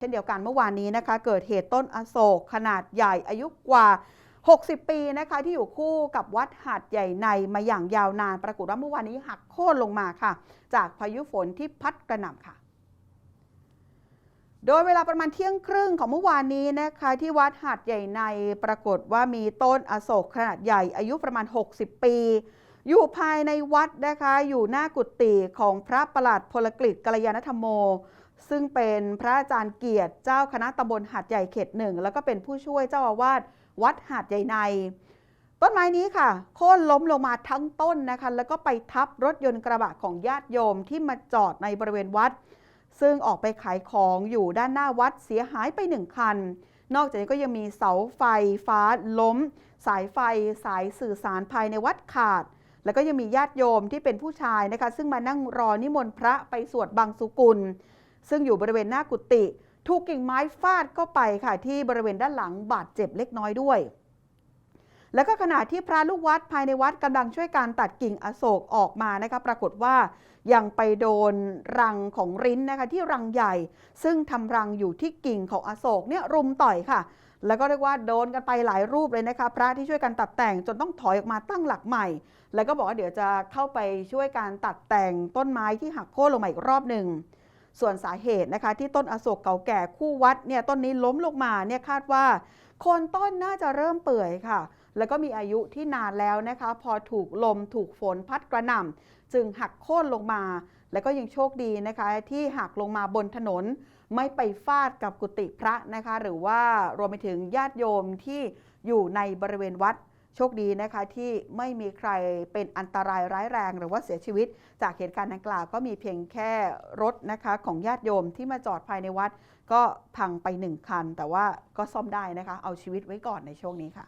เช่นเดียวกันเมื่อวานนี้นะคะเกิดเหตุต้นอโศกขนาดใหญ่อายุกว่า 60 ปีนะคะที่อยู่คู่กับวัดหาดใหญ่ในมาอย่างยาวนานปรากฏว่าเมื่อวานนี้หักโค่นลงมาค่ะ จากพายุฝนที่พัดกระหน่ำค่ะ โดยเวลาประมาณเที่ยงครึ่งของเมื่อวานนี้นะคะที่วัดหาดใหญ่ในปรากฏว่ามีต้นอโศกขนาดใหญ่อายุประมาณ 60 ปี อยู่ภายในวัดนะคะ อยู่หน้ากุฏิของพระประหลัดพลกฤษกัลยาณธรรมโม ซึ่งเป็นพระอาจารย์เกียรติเจ้าคณะตำบลหาดใหญ่เขตหนึ่ง แล้วก็เป็นผู้ช่วยเจ้าอาวาสวัดหาดใหญ่ใน ต้นไม้นี้ค่ะ โค่นล้มลงมาทั้งต้นนะคะ แล้วก็ไปทับรถยนต์กระบะของญาติโยมที่มาจอดในบริเวณวัด ซึ่งออกไปขายของอยู่ด้านหน้าวัดเสียหายไปหนึ่งคัน นอกจากนี้ก็ยังมีเสาไฟฟ้าล้ม สายไฟสายสื่อสารภายในวัดขาด แล้วก็ยังมีญาติโยมที่เป็นผู้ชายนะคะ ซึ่งมานั่งรอนิมนต์พระไปสวดบังสุกุล ซึ่งอยู่บริเวณหน้ากุฏิถูกกิ่งไม้ฟาดเข้าไปค่ะ ที่บริเวณด้านหลังบาดเจ็บเล็กน้อยด้วย แล้วก็ขณะที่พระลูกวัดภายในวัดกำลังช่วยการตัดกิ่งอโศกออกมานะคะ ปรากฏว่ายังไปโดนรังของริ้นนะคะที่รังใหญ่ ซึ่งทำรังอยู่ที่กิ่งของอโศกเนี่ยรุมต่อยค่ะ แล้วก็เรียกว่าโดนกันไปหลายรูปเลยนะคะ พระที่ช่วยกันตัดแต่งจนต้องถอยออกมาตั้งหลักใหม่ แล้วก็บอกว่าเดี๋ยวจะเข้าไปช่วยการตัดแต่งต้นไม้ที่หักโค่นลงมาอีกรอบหนึ่งส่วนสาเหตุนะคะที่ต้นอโศกเก่าแก่คู่วัดเนี่ยต้นนี้ล้มลงมาเนี่ยคาดว่า คนต้นน่าจะเริ่มเปื่อยค่ะ แล้วก็มีอายุที่นานแล้วนะคะ พอถูกลมถูกฝนพัดกระหน่ำจึงหักโค่นลงมา แล้วก็ยังโชคดีนะคะ ที่หักลงมาบนถนน ไม่ไปฟาดกับกุฏิพระนะคะ หรือว่ารวมไปถึงญาติโยมที่อยู่ในบริเวณวัดโชคดีนะคะที่ไม่มีใครเป็นอันตรายร้ายแรง หรือว่าเสียชีวิต จากเหตุการณ์ดังกล่าวก็มีเพียงแค่รถนะคะของญาติโยมที่มาจอดภายในวัด ก็พังไปหนึ่งคัน แต่ว่าก็ซ่อมได้นะคะ เอาชีวิตไว้ก่อนในช่วงนี้ค่ะ